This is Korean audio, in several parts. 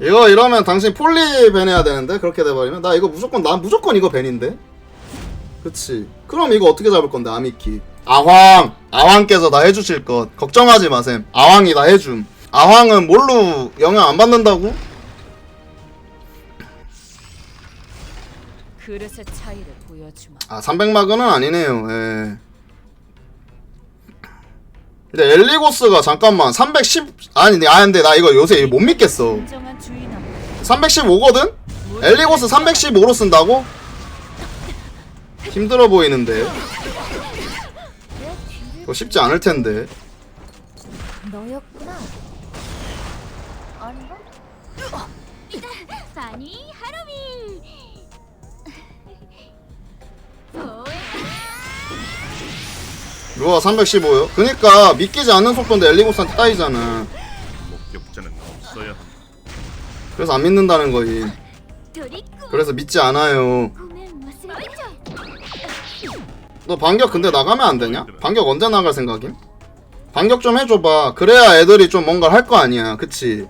이거 이러면 당신 폴리 밴해야 되는데? 그렇게 돼버리면? 나 이거 무조건 나 무조건 이거 밴인데? 그치. 그럼 이거 어떻게 잡을 건데 아미키? 아황! 아황께서 다 해주실 것. 걱정하지 마셈. 아황이 다 해줌. 아황은 뭘로 영향 안 받는다고? 그릇의 차이를 보여주마. 아 300마그는 아니네요. 예. 근데 엘리고스가 잠깐만 310 아니 아 근데 나 이거 요새 못 믿겠어. 315거든? 엘리고스 315로 쓴다고? 힘들어 보이는데 이거 쉽지 않을 텐데 너였구나. 아닌가? 바니 하루미 루아 315요? 그니까 믿기지 않는 속도인데 엘리고스한테 따이잖아 그래서 안 믿는다는 도리쿠 그래서 믿지 않아요 너 반격 근데 나가면 안 되냐? 반격 언제 나갈 생각임? 반격 좀 해줘봐 그래야 애들이 좀 뭔가를 할거 아니야 그치?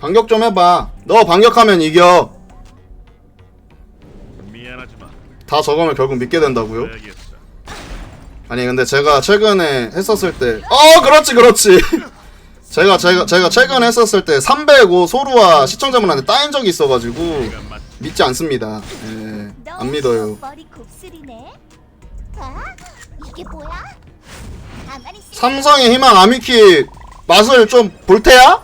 반격 좀 해봐 너 반격하면 이겨 다 저거면 결국 믿게 된다고요? 아니 근데 제가 최근에 했었을 때 어 그렇지 그렇지 제가 제가 제가 최근에 했었을 때 305 소루와 시청자분한테 따인 적이 있어가지고 믿지 않습니다 예, 안 믿어요 머리 곱슬이네 아? 이게 뭐야? 가만히 있어 삼성의 희망 아미키 맛을 좀 볼 테야?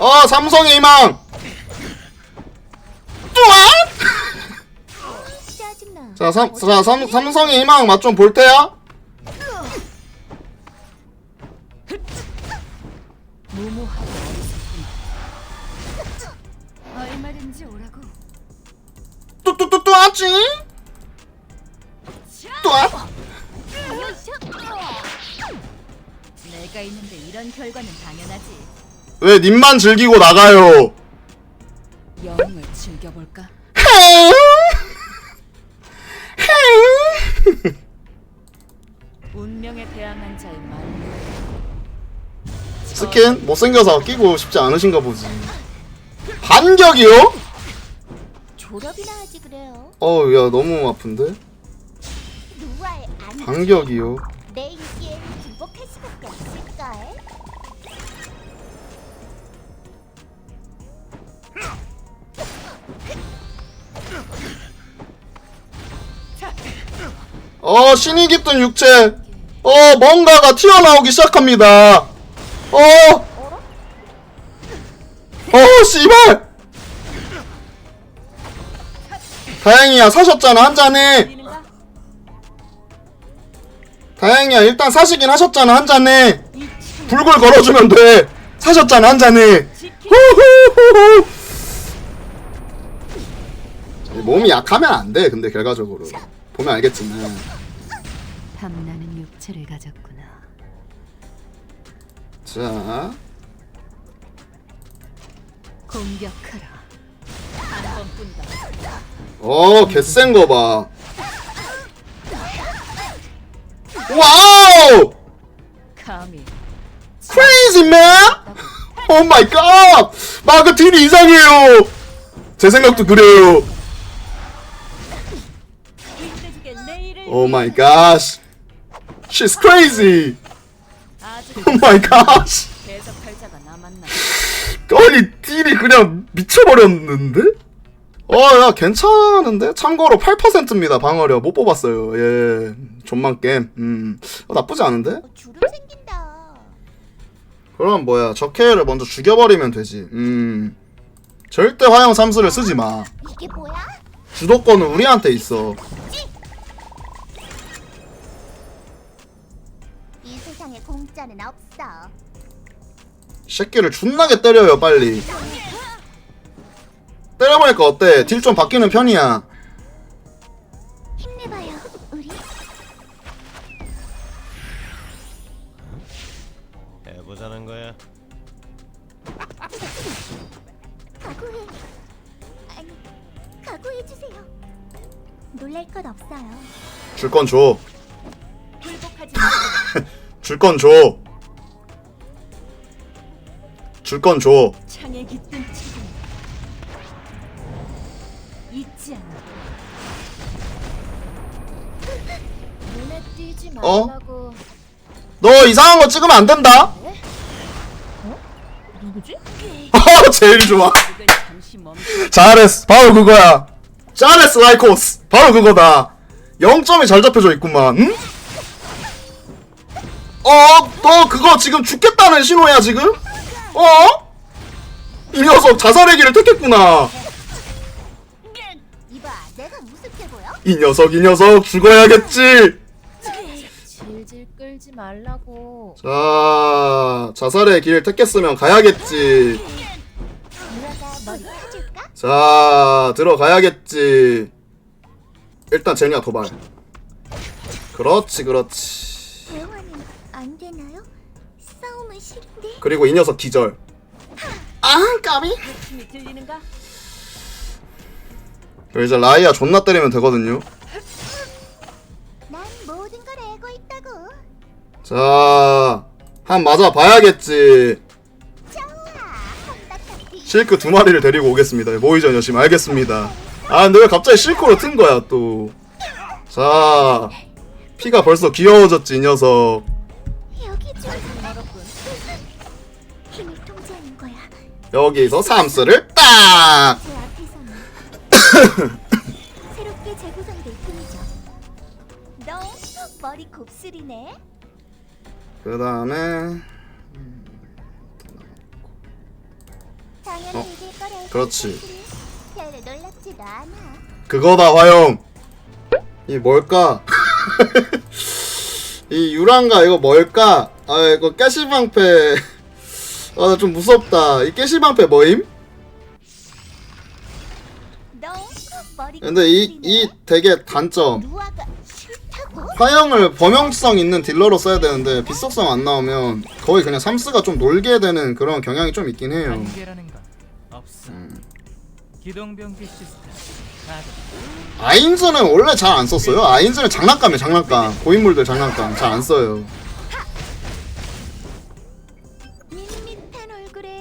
어 삼성의 희망 뚜아 짜증나 자, 삼, 자 삼, 삼성의 희망 맛 좀 볼 테야? 얼마든지 오라고. 뚜뚜뚜 뚜아찌 뚜아 내가 있는데 이런 결과는 당연하지. 왜 님만 즐기고 나가요? 영웅을 즐겨볼까? 운명에 대항한 자의 말로. 스킨 못생겨서 끼고 싶지 않으신가 보지. 반격이요? 졸업이나 하지 그래요 어우 야 너무 아픈데? 누아의 안 반격이요. 내 인기에 굴복할 수밖에 없을걸 어 신이 깃든 육체. 어 뭔가가 튀어나오기 시작합니다. 어. 어 씨발. 다행이야 사셨잖아 한 잔에. 다행이야 일단 사시긴 하셨잖아 한 잔에. 불굴 걸어주면 돼. 사셨잖아 한 잔에. 후후후후. 몸이 약하면 안 돼. 근데 결과적으로 보면 알겠지만. 탐나는 육체를 가졌구나. 자, 공격하라. 한 번뿐이다. 어 개센 거 봐. 와우! 감히 Crazy man! 오 마이 갓! 마그 딜이 이상해요. 제 생각도 그래요. 내일을 오 마이 갓. She's crazy. 오 마이 갓. 대적할 자가 남았나? 아니 딜이 그냥 미쳐버렸는데? 어, 야, 괜찮은데? 참고로 8%입니다, 방어력. 못 뽑았어요. 예. 존만 게임. 음. 어, 나쁘지 않은데? 어, 주름 생긴다 그럼 뭐야, 적해를 먼저 죽여버리면 되지. 음. 절대 화형 삼수를 쓰지 마. 이게 뭐야? 주도권은 우리한테 있어. 이 세상에 공짜는 없어 이 새끼를 존나게 때려요, 빨리. 때려보니까 어때? 딜 좀 바뀌는 편이야. 힘내봐요 우리 해보자는 거야. 각오해 아니 각오해주세요 놀랄 건 없어요 줄 건 줘. 굴복하지 마. 줄 건 줘. 줄 건 줘. 창에 깃든 책임 잊지 않아 눈에 띄지 어? 말라고. 너 이상한 거 찍으면 안 된다. 누구지? 어, 제일 좋아. 이건 잠시 멈춰 잘했어. 바로 그거야. 잘했어, 라이코스. 바로 그거다. 0점이 잘 잡혀져 있구만. 응? 어, 너 그거 지금 죽겠다는 신호야, 지금? 어? 이 녀석 자살의 길을 택했구나. 이봐, 내가 우습게 보여? 이 녀석, 이 녀석, 죽어야겠지. 질질 끌지 말라고. 자, 자살의 길을 택했으면 가야겠지. 누나가 머리 펴줄까? 자, 들어가야겠지. 일단 제니가 도발. 그렇지, 그렇지. 그리고 이 녀석 기절. 아, 까비. 그리고 이제 라이아 존나 때리면 되거든요. 난 모든 걸 알고 있다고. 자, 한 맞아 봐야겠지. 실크 두 마리를 데리고 오겠습니다. 모이전 열심히 알겠습니다. 아, 근데 왜 갑자기 실크로 튼 거야, 또. 자, 피가 벌써 귀여워졌지, 이 녀석. 힘을 통제하는 거야. 여기서 삼스를 딱! 제 앞에서는 새롭게 재구성될 뿐이죠. 너 머리 곱슬이네. 그 다음에, 당연히 어, 이길 거래. 그렇지. 별로 놀랍지도 않아. 그거다, 화영. 이 뭘까? 이 유랑가 이거 뭘까? 아, 이거 깨시방패. 아, 나좀 무섭다. 이 깨시방패 뭐임? 근데 이. 이 되게 단점. 화형을 범용성 있는 딜러로 써야 되는데 비속성 안 나오면 거의 그냥 삼스가 좀 놀게 되는 그런 경향이 좀 있긴 해요. 가동. 아인즈는 원래 잘 안 썼어요. 아인즈는 장난감이에요, 장난감. 고인물들 장난감 잘 안 써요.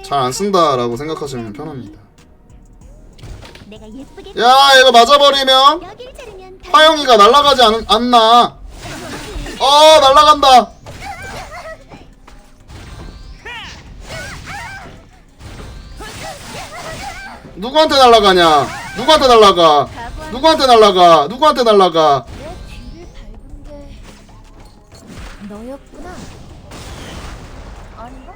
잘 안 쓴다라고 생각하시면 편합니다. 야, 이거 맞아버리면 화영이가 날아가지 않, 않나. 어, 날아간다. 누구한테 날아가냐? 누구한테 날아가? 누구한테 날아가? 누구한테 날아가? 너였구나. 아닌가?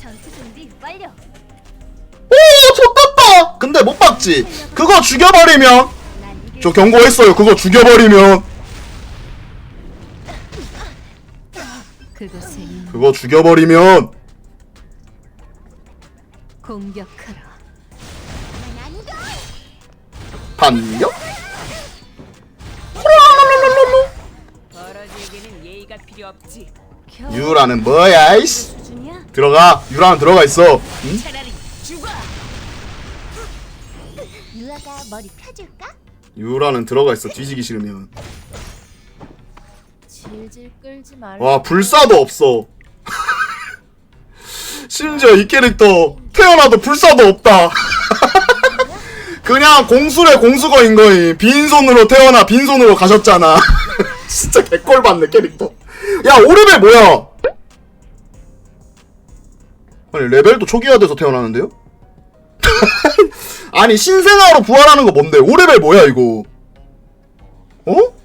전투 준비 완료. 오, 좋겠다. 근데 못 박지. 그거 죽여버리면 난 이길 저 경고했어요. 그거 죽여버리면 그거 죽여버리면 공격하라 반격? 벌어지에게는 예의가 필요 없지 유라는 뭐야? 이씨. 수준이야? 들어가. 유라는 들어가 있어. 응? 차라리 죽어 유아가 머리 펴줄까? 유라는 들어가 있어. 뒤지기 싫으면. 질질 끌지 말라. 와 불사도 없어. 심지어 이 캐릭터 태어나도 불사도 없다. 그냥 공수래 공수거인 거임. 빈손으로 태어나 빈손으로 가셨잖아. 진짜 개꼴 받네 캐릭터. 야 오르벨 뭐야? 아니 레벨도 초기화돼서 태어나는데요? 아니 신생아로 부활하는 거 뭔데? 오레벨 뭐야 이거? 어?